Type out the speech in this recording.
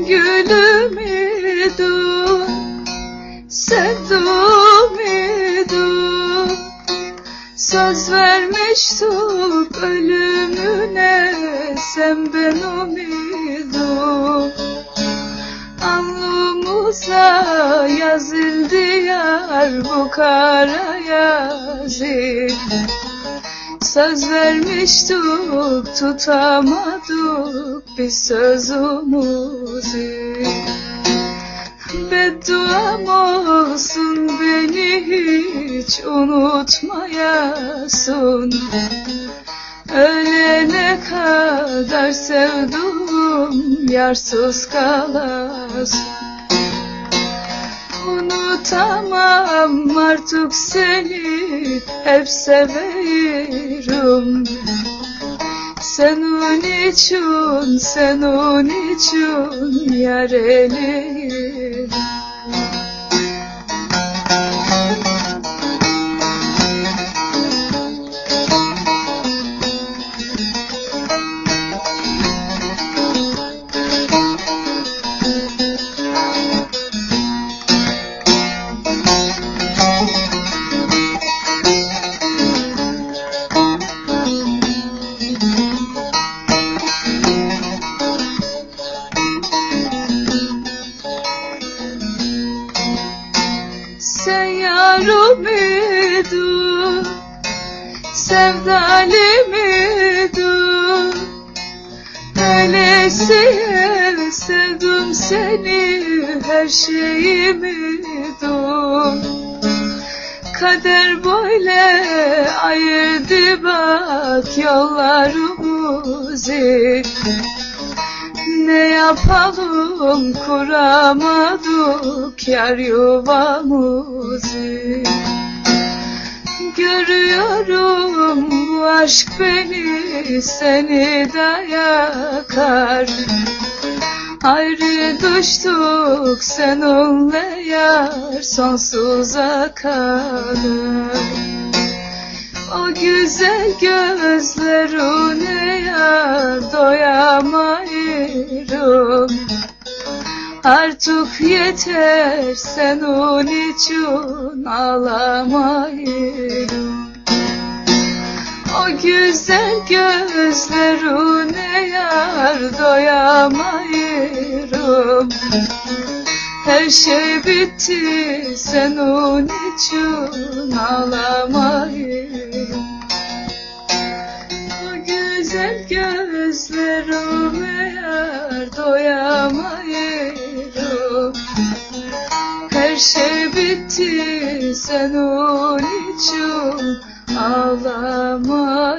Sen gülüm idin Sevdum idin Söz vermiştik ölümüne Sen benim idin Alnımıza yazıldı yar bu kara yazı Söz vermiştik tutamadık bir sözümüzü Bedduam olsun beni hiç unutmayasın. Ölene kadar sevduğum yarsız kalasın. Unutamam artık seni hep severim Senin için, senin için yar Sen Sevdalim idin Öylesiye sevdim seni Her şeyim idin Kader böyle ayırdı bak yollarımızı. Ne yapalım kuramadık yar yuvamızı Görüyorum bu aşk beni seni de yakar Ayrı düştük seninle yar sonsuza kadar o güzel gözlerine Artık yeter senin için ağlamayırım O güzel gözlerine yar doyamayırım. Her şey bitti senin için ağlamayın. O güzel gözlerime yar doyamayırım Şey bitti senin için ağlamayırım